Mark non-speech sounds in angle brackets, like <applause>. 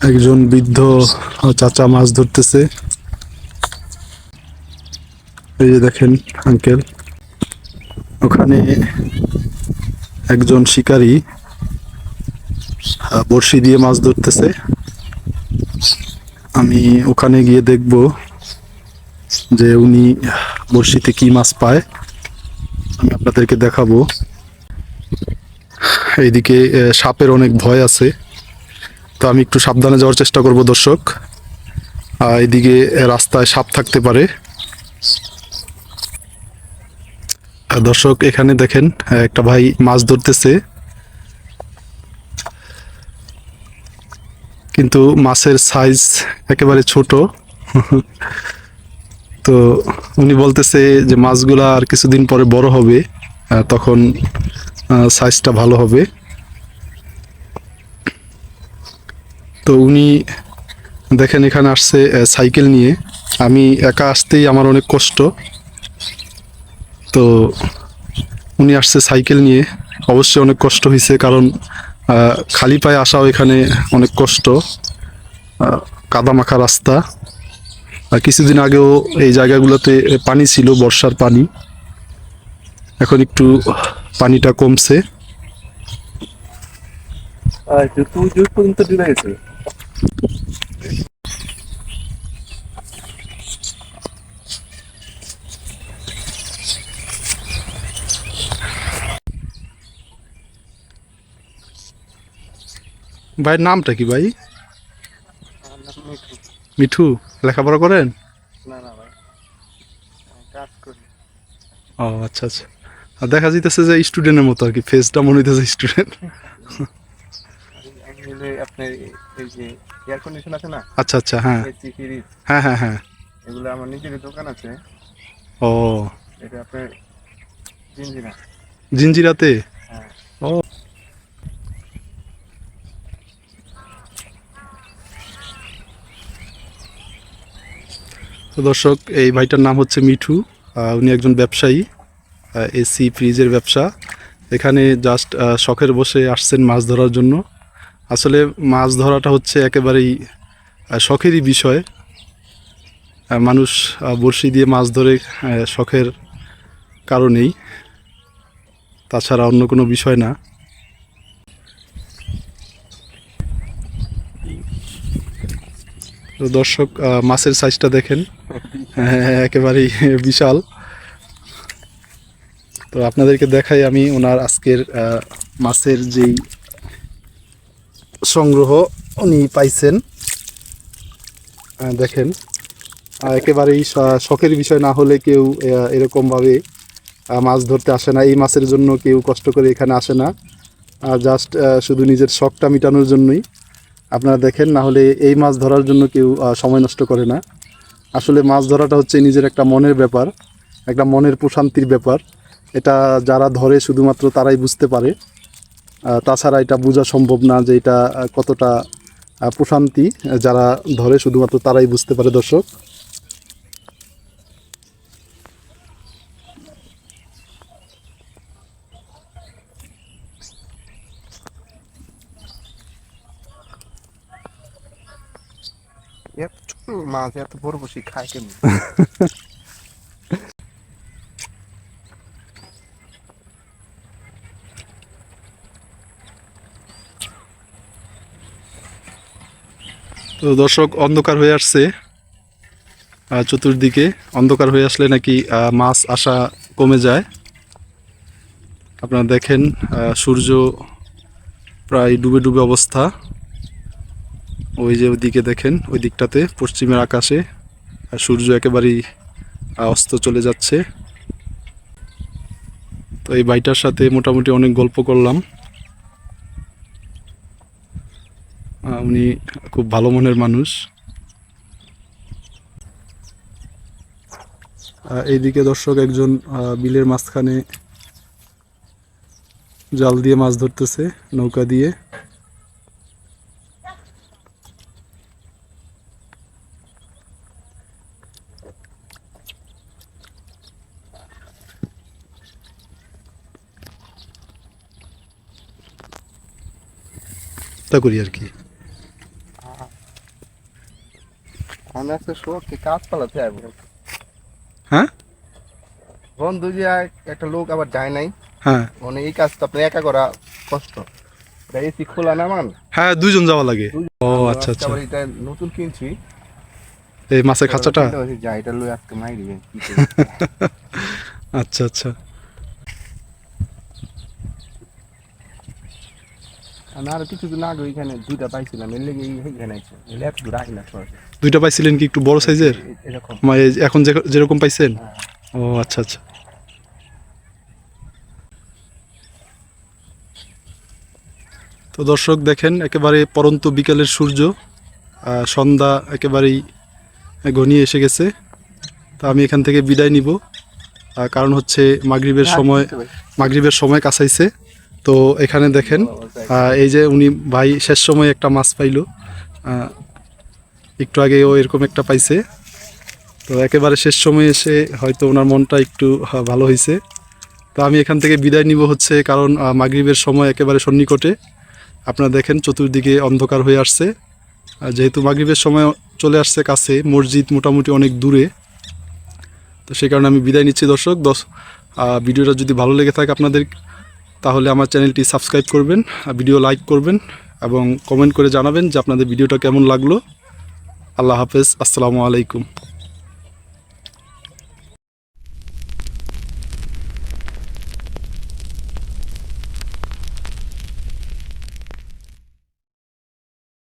একজন বৃদ্ধ চাচা মাছ ধরতেছে। এই যে দেখেন আঙ্কেল ওখানে একজন শিকারী বড়শি দিয়ে মাছ ধরতেছে। আমি ওখানে গিয়ে দেখব যে উনি বড়শিতে কি মাছ পায়। আমি আপনাদেরকে দেখাবো। এইদিকে সাপের অনেক ভয় আছে। তো আমি একটু সাবধানে যাওয়ার চেষ্টা করব, দর্শক। এদিকে রাস্তায় সাপ থাকতে পারে। দর্শক, এখানে দেখেন, একটা ভাই মাছ ধরতেছে। কিন্তু মাছের সাইজ একেবারে ছোট। তো উনি বলতেছে যে, মাছগুলা আর কিছুদিন পরে বড় হবে। তখন সাইজটা ভালো হবে। তো উনি দেখেন এখানে আসছে সাইকেল নিয়ে। আমি একা আসতেই আমার অনেক কষ্ট। তো উনি আসছে সাইকেল নিয়ে। অবশ্যই অনেক কষ্ট হয়েছে কারণ খালি পায়ে আসাও এখানে অনেক কষ্ট। কাদামাখা রাস্তা। আর কিছুদিন আগেও এই জায়গাগুলোতে পানি ছিল, বর্ষার পানি। এখন একটু পানিটা কমছে। ভাইয়ের নামটা কি ভাই? মিঠু। লেখাপড়া করেন? না না ভাই। ও আচ্ছা আচ্ছা। আর দেখা যাইতেছে যে স্টুডেন্টের মতো আর কি ফেসটা মনে হইতেছে স্টুডেন্ট আপনার এই যে এয়ার কন্ডিশন আছে না? আচ্ছা আচ্ছা হ্যাঁ। হ্যাঁ হ্যাঁ হ্যাঁ। এগুলো আমার নিজের দোকান আছে। ও। এটা আপনার জিঞ্জিরা জিঞ্জিরাতে হ্যাঁ ও তো দর্শক, এই ভাইটার নাম হচ্ছে মিঠু। উনি একজন ব্যবসায়ী এসি ফ্রিজের ব্যবসা। এখানে জাস্ট শখের বসে আসছেন মাছ ধরার জন্য। আসলে মাছ ধরাটা হচ্ছে একেবারেই শখেরই বিষয়। মানুষ বড়শি দিয়ে মাছ ধরে শখের কারণেই। তাছাড়া অন্য কোনো বিষয় না। তো দর্শক মাছের সাইজটা দেখেন। হ্যাঁ, একেবারেই বিশাল। তো আপনাদেরকে দেখাই আমি ওনার আজকের মাছের যেই সংগ্রহ উনি পাইছেন। দেখেন। একেবারেই শখের বিষয় না হলে কেউ এরকমভাবে মাছ ধরতে আসে না। এই মাছের জন্য কেউ কষ্ট করে এখানে আসে না। জাস্ট শুধু নিজের শখটা মেটানোর জন্যই। আপনারা দেখেন, না হলে এই মাছ ধরার জন্য কেউ সময় নষ্ট করে না। আসলে মাছ ধরাটা হচ্ছে নিজের একটা মনের ব্যাপার, একটা মনের প্রশান্তির ব্যাপার। এটা যারা ধরে শুধুমাত্র তারাই বুঝতে পারে। তাছাড়া এটা বোঝা সম্ভব না যে এটা কতটা প্রশান্তি। যারা ধরে শুধুমাত্র তারাই বুঝতে পারে, দর্শক এত ছোট এত খায় তো দর্শক, অন্ধকার হয়ে আসছে। চতুর্দিকে অন্ধকার হয়ে আসলে নাকি মাছ আসা কমে যায়। আপনারা দেখেন সূর্য প্রায় ডুবে ডুবে অবস্থা। ওই যে ওইদিকে দেখেন, ওই দিকটাতে পশ্চিমের আকাশে, আর সূর্য একেবারেই অস্ত চলে যাচ্ছে। তো এই বাইটার সাথে মোটামুটি অনেক গল্প করলাম। উনি খুব ভালো মনের মানুষ। এইদিকে দর্শক একজন বিলের মাঝখানে জাল দিয়ে মাছ ধরতেছে নৌকা দিয়ে। তা করি আর কি। আমি আজকে শোকে কাজ পালাতে আসব হ্যাঁ? বন্ধু যে একটা লোক আবার যায় নাই। হ্যাঁ। মানে এই কাজটা আপনি একা করা কষ্ট। এসি খোলা নামান হ্যাঁ দুইজন যাওয়া লাগে। ও আচ্ছা আচ্ছা। এটা নতুন কিনছি। এই মাছের খাঁচাটা? চিন্তা করছি, যা এটা লই আজকে মাইরি। <laughs> কি আচ্ছা আচ্ছা। আরও কিছুদিন আগে ওইখানে দুইটা পাইছিলাম এর লেগে এইখানে দুইটা পাইছিলেন কি একটু বড় সাইজের? এরকম। মানে এখন যেরকম পাইছেন? ও আচ্ছা আচ্ছা। তো দর্শক দেখেন একেবারে পরন্ত বিকালের সূর্য আহ, সন্ধ্যা একেবারেই ঘনিয়ে এসে গেছে। তো আমি এখান থেকে বিদায় নিব। কারণ হচ্ছে মাগরিবের সময় মাগরিবের সময় কাছাইছে। তো এখানে দেখেন এই যে উনি ভাই শেষ সময় একটা মাছ পাইলো। একটু আগে ও এরকম একটা পাইছে। তো একেবারে শেষ সময়ে এসে হয়তো ওনার মনটা একটু ভালো হয়েছে তো আমি এখান থেকে বিদায় নিব হচ্ছে, কারণ মাগরিবের সময় একেবারে সন্নিকটে। আপনারা দেখেন চতুর্দিকে অন্ধকার হয়ে আসছে। যেহেতু মাগরিবের সময় চলে আসছে কাছে, মসজিদ মোটামুটি অনেক দূরে। তো সেই কারণে আমি বিদায় নিচ্ছি দর্শক। দশ ভিডিওটা যদি ভালো লেগে থাকে আপনাদের তাহলে আমার চ্যানেলটি সাবস্ক্রাইব করবেন, আর ভিডিও লাইক করবেন এবং কমেন্ট করে জানাবেন যে আপনাদের ভিডিওটা কেমন লাগল। আল্লাহ হাফেজ, আসসালামু আলাইকুম।